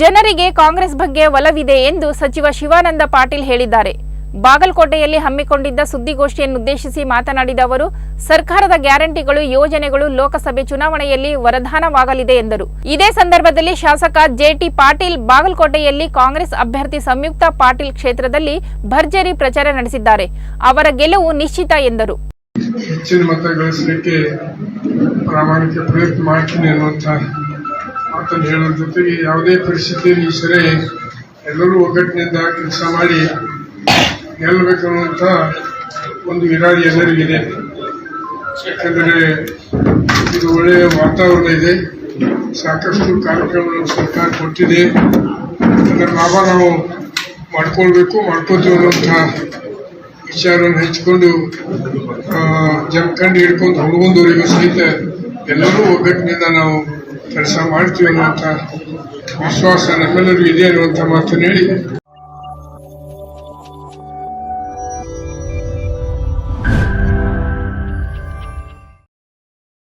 ಜನರಿಗೆ ಕಾಂಗ್ರೆಸ್ ಬಗ್ಗೆ ಒಲವಿದೆ ಎಂದು ಸಚಿವ ಶಿವಾನಂದ ಪಾಟೀಲ್ ಹೇಳಿದ್ದಾರೆ. ಬಾಗಲಕೋಟೆಯಲ್ಲಿ ಹಮ್ಮಿಕೊಂಡಿದ್ದ ಸುದ್ದಿಗೋಷ್ಠಿಯನ್ನುದ್ದೇಶಿಸಿ ಮಾತನಾಡಿದ ಅವರು, ಸರ್ಕಾರದ ಗ್ಯಾರಂಟಿಗಳು, ಯೋಜನೆಗಳು ಲೋಕಸಭೆ ಚುನಾವಣೆಯಲ್ಲಿ ವರದಾನವಾಗಲಿದೆ ಎಂದರು. ಇದೇ ಸಂದರ್ಭದಲ್ಲಿ ಶಾಸಕ ಜೆಟಿ ಪಾಟೀಲ್ ಬಾಗಲಕೋಟೆಯಲ್ಲಿ ಕಾಂಗ್ರೆಸ್ ಅಭ್ಯರ್ಥಿ ಸಂಯುಕ್ತ ಪಾಟೀಲ್ ಕ್ಷೇತ್ರದಲ್ಲಿ ಭರ್ಜರಿ ಪ್ರಚಾರ ನಡೆಸಿದ್ದಾರೆ. ಅವರ ಗೆಲುವು ನಿಶ್ಚಿತ ಎಂದರು. ಹೆಚ್ಚಿನ ಪ್ರಾಮಾಣಿಕ ಪ್ರಯತ್ನ ಮಾಡ್ತೀನಿ ಮಾತನ್ನು ಹೇಳೋ ಜೊತೆಗೆ ಯಾವುದೇ ಪರಿಸ್ಥಿತಿಯಲ್ಲಿ ಸರಿ, ಎಲ್ಲರೂ ಒಗ್ಗಟ್ಟಿನಿಂದ ಕೆಲಸ ಮಾಡಿ ಗೆಲ್ಲಬೇಕು ಅನ್ನುವಂಥ ಒಂದು ವಿರಾಡಿ ಎಲ್ಲರಿಗಿದೆ. ಯಾಕಂದರೆ ಇದು ಒಳ್ಳೆಯ ವಾತಾವರಣ ಇದೆ. ಸಾಕಷ್ಟು ಕಾರ್ಯಕ್ರಮಗಳನ್ನು ಸರ್ಕಾರ ಕೊಟ್ಟಿದೆ. ಅದರ ಲಾಭ ನಾವು ಮಾಡ್ಕೊಳ್ಬೇಕು, ಮಾಡ್ಕೋತೀವಿ ಅನ್ನುವಂಥ ವಿಚಾರವನ್ನು ಹೆಚ್ಚಿಕೊಂಡು ಜಮಖಂಡಿ ಹಿಡ್ಕೊಂಡು ಹೊಡ್ಕೊಂಡವರಿಗೂ ಸಹಿತ ಎಲ್ಲರೂ ಒಗ್ಗಟ್ಟಿನಿಂದ ನಾವು ಕೆಲಸ ಮಾಡ್ತೀವಿ ಅನ್ನುವಂಥ ವಿಶ್ವಾಸ ನಮ್ಮೆಲ್ಲರಿಗೂ ಇದೆ ಅನ್ನುವಂಥ ಮಾತನ್ನು ಹೇಳಿ.